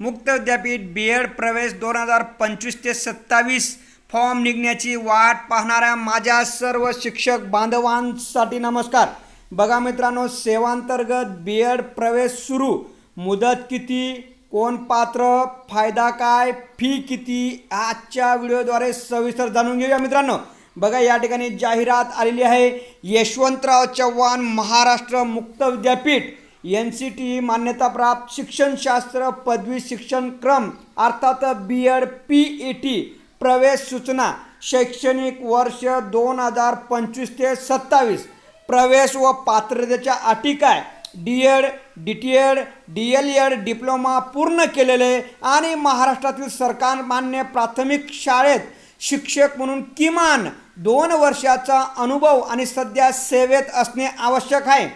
मुक्त विद्यापीठ B Ed प्रवेश दोन हजार पंचवीस ते सत्तावीस फॉर्म निघण्याची वाट पाहणाऱ्या माझ्या सर्व शिक्षक बांधवांसाठी नमस्कार. बघा मित्रांनो सेवांतर्गत बी एड प्रवेश सुरू. मुदत किती? कोण पात्र? फायदा काय? फी किती? आजच्या व्हिडिओद्वारे सविस्तर जाणून घेऊया मित्रांनो. बघा या ठिकाणी जाहिरात आलेली आहे. यशवंतराव चव्हाण महाराष्ट्र मुक्त विद्यापीठ. एन सी टी ई मान्यताप्राप्त शिक्षणशास्त्र पदवी शिक्षण क्रम अर्थात B Ed P E T प्रवेश सूचना शैक्षणिक वर्ष दोन हजार पंचवीस ते सत्तावीस प्रवेश व पात्रतेच्या अटी काय? D Ed D T Ed D L Ed diploma पूर्ण केलेले आणि महाराष्ट्रातील सरकार मान्य प्राथमिक शाळेत शिक्षक म्हणून किमान दोन वर्षाचा अनुभव आणि सध्या सेवेत असणे आवश्यक आहे.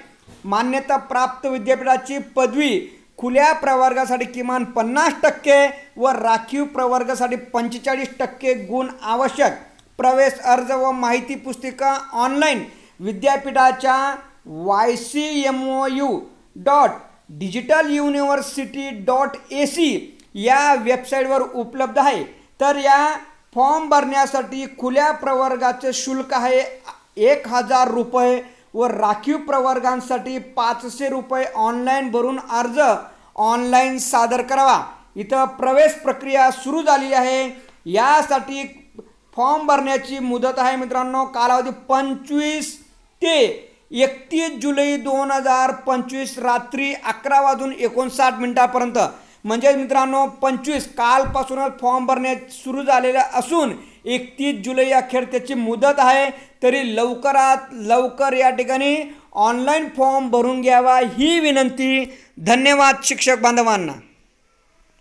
मान्यता प्राप्त विद्यापीठाची पदवी खुल्या प्रवर्गासाठी किमान पन्नास टक्के व राखीव प्रवर्गासाठी पंचेचाळीस टक्के गुण आवश्यक. प्रवेश अर्ज व माहिती पुस्तिका ऑनलाईन विद्यापीठाच्या Y C M O U dot digital university dot A C या वेबसाईटवर उपलब्ध आहे. तर या फॉर्म भरण्यासाठी खुल्या प्रवर्गाचे शुल्क आहे एक हजार रुपये व राखीव प्रवर्गांसाठी पाचशे रुपये ऑनलाईन भरून अर्ज ऑनलाईन सादर करावा. इथं प्रवेश प्रक्रिया सुरू झाली आहे. यासाठी फॉर्म भरण्याची मुदत आहे मित्रांनो. कालावधी पंचवीस ते एकतीस जुलै दोन हजार पंचवीस रात्री अकरा वाजून एकोणसाठ मिनिटापर्यंत. म्हणजे मित्रांनो पंचवीस कालपासूनच फॉर्म भरणे सुरू झालेले असून एकतीस जुलै अखेर त्याची मुदत आहे. तरी लवकरात लवकर या ठिकाणी ऑनलाईन फॉर्म भरून घ्यावा ही विनंती. धन्यवाद शिक्षक बांधवांना.